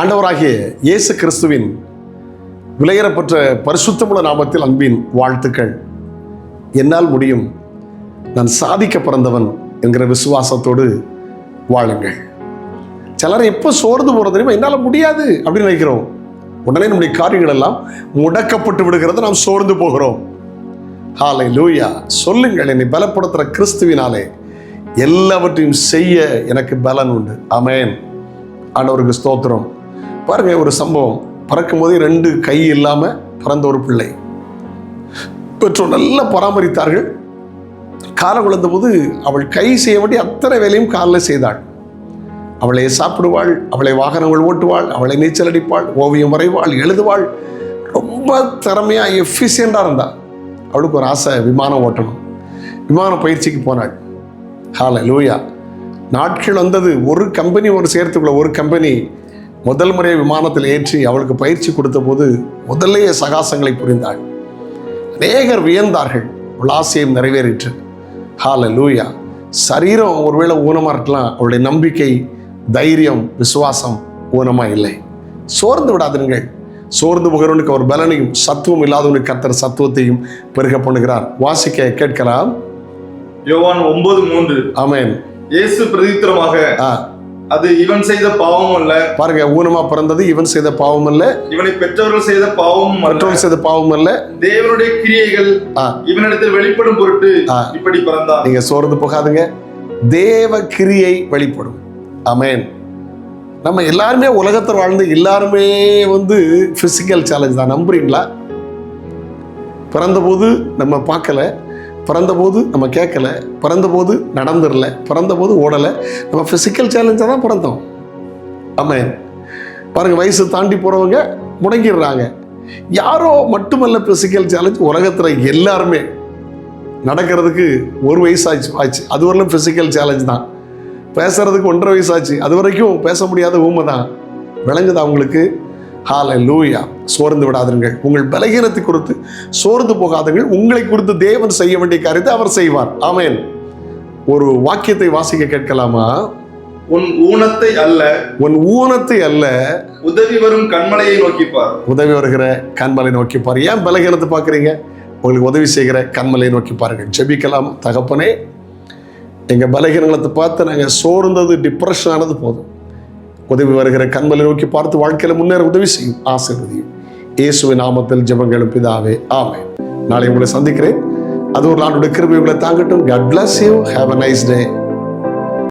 ஆண்டவராகிய இயேசு கிறிஸ்துவின் விலையேறப்பட்ட பரிசுத்தமுள்ள நாமத்தில் அன்பின் வாழ்த்துக்கள். என்னால் முடியும். நான் சாதிக்க பிறந்தவன் என்கிற விசுவாசத்தோடு வாழுங்கள். சிலர் எப்போ சோர்ந்து போகிறது தெரியுமா? என்னால் முடியாது அப்படின்னு நினைக்கிறோம். உடனே நம்முடைய காரியங்கள் எல்லாம் முடக்கப்பட்டு விடுகிறது நாம் சோர்ந்து போகிறோம். ஹாலை லூயா சொல்லுங்கள் என்னை பலப்படுத்துகிற கிறிஸ்துவினாலே எல்லாவற்றையும் செய்ய எனக்கு பலன் உண்டு. அமேன் ஆண்டவருக்கு ஸ்தோத்திரம். பாருங்க ஒரு சம்பவம். பறக்கும் போதே ரெண்டு கை இல்லாமல் பிறந்த ஒரு பிள்ளை. பெற்றோர் நல்லா பராமரித்தார்கள். காலம் விழுந்தபோது அவள் கை செய்ய வேண்டிய அத்தனை வேலையும் காலில் செய்தாள். அவளை சாப்பிடுவாள் அவளை வாகனங்கள் ஓட்டுவாள் அவளை நீச்சல் அடிப்பாள் ஓவியம் வரைவாள் எழுதுவாள். ரொம்ப திறமையாக எஃபிஷியண்டாக இருந்தாள் அவளுக்கு ஒரு ஆசை விமானம் ஓட்டணும். விமான பயிற்சிக்கு போனாள். ஹால லூயா நாட்கள் வந்தது ஒரு கம்பெனி ஒரு சேர்த்துக்குள்ள ஒரு கம்பெனி முதல் முறை விமானத்தில் ஏற்றி அவளுக்கு பயிற்சி கொடுத்த போது முதல்லையே சகாசங்களை புரிந்தாள். அநேகர் வியந்தார்கள். அவள் ஆசையும் நிறைவேறிற்று. ஹால லூயா சரீரம் ஒருவேளை ஊனமாக இருக்கலாம். அவளுடைய நம்பிக்கை தைரியம் விசுவாசம் ஊனமாக இல்லை. சோர்ந்து விடாதீர்கள் சோர்ந்து போகிறவனுக்கு அவர் பலனையும் சத்துவம் இல்லாதவனுக்கு கத்தர் சத்துவத்தையும் பெருக பண்ணுகிறார். வாசிக்க கேட்கலாம். யோவான் ஒன்பது மூன்று. ஆமென் இயேசு பிரதித்திரமாக அது இவன் செய்த பாவம் அல்ல பாருங்க ஊனமா பிறந்தது இவன் செய்த பாவம் அல்ல இவனை பெற்றவர்கள் செய்த பாவமும் அல்ல. மற்றவன் செய்த பாவம் அல்ல தேவனுடைய கிரியைகள். இவனிடத்தில் வெளிப்படும் பொருட்டு. இப்படி பிறந்தான். நீங்க சோர்ந்து போகாதுங்க. தேவ கிரியை வெளிப்படும். ஆமென் நம்ம எல்லாருமே உலகத்தில் வாழ்ந்து எல்லாருமே வந்து பிசிக்கல் சேலஞ்ச் தான். நம்புறீங்களா? பிறந்தபோது நம்ம பார்க்கல. பிறந்தபோது நம்ம கேட்கல பிறந்தபோது நடந்துடல பிறந்தபோது ஓடலை நம்ம ஃபிசிக்கல் சேலஞ்சாக தான் பிறந்தோம். ஆமாம் பாருங்கள் வயசு தாண்டி போகிறவங்க முடங்கிடுறாங்க. யாரோ மட்டுமல்ல ஃபிசிக்கல் சேலஞ்ச் உலகத்தில் எல்லாருமே. நடக்கிறதுக்கு ஒரு வயசு ஆச்சு. ஆச்சு அது வரலும் ஃபிசிக்கல் சேலஞ்ச் தான். பேசுறதுக்கு ஒன்றரை வயசு ஆச்சு அது வரைக்கும் பேச முடியாத ஊமை தான். விளங்குதா உங்களுக்கு? ஹால லூயா சோர்ந்து விடாதீர்கள். உங்கள் பலகீனத்தை குறித்து சோர்ந்து போகாதீர்கள். உங்களை குறித்து தேவன் செய்ய வேண்டிய காரியத்தை அவர் செய்வார். ஆமென். ஒரு வாக்கியத்தை வாசிக்க கேட்கலாமா? உன் ஊனத்தை அல்ல உன் ஊனத்தை அல்ல உதவி வரும் கண்மலையை நோக்கிப்பார் உதவி வருகிற கண்மலை நோக்கி பாரு. ஏன் பலகீனத்தை பார்க்குறீங்க? உங்களுக்கு உதவி செய்கிற கண்மலை நோக்கி பாருங்கள். ஜெபிக்கலாம் தகப்பனே. எங்கள் பலகீனங்களை பார்த்து நாங்கள் சோர்ந்தது டிப்ரெஷன் ஆனது போதும். உதவி வருகிற கண்மலை நோக்கி பார்த்து வாழ்க்கையில் முன்னேற உதவி செய்யும். ஆசீர்வதியும். இயேசுவின் நாமத்தில் ஜபங்களும் பிதாவே ஆமே நாளை உங்களை சந்திக்கிறேன். அது ஒரு நாளுடைய கிருபை உங்களை தாங்கட்டும். God bless you have a nice day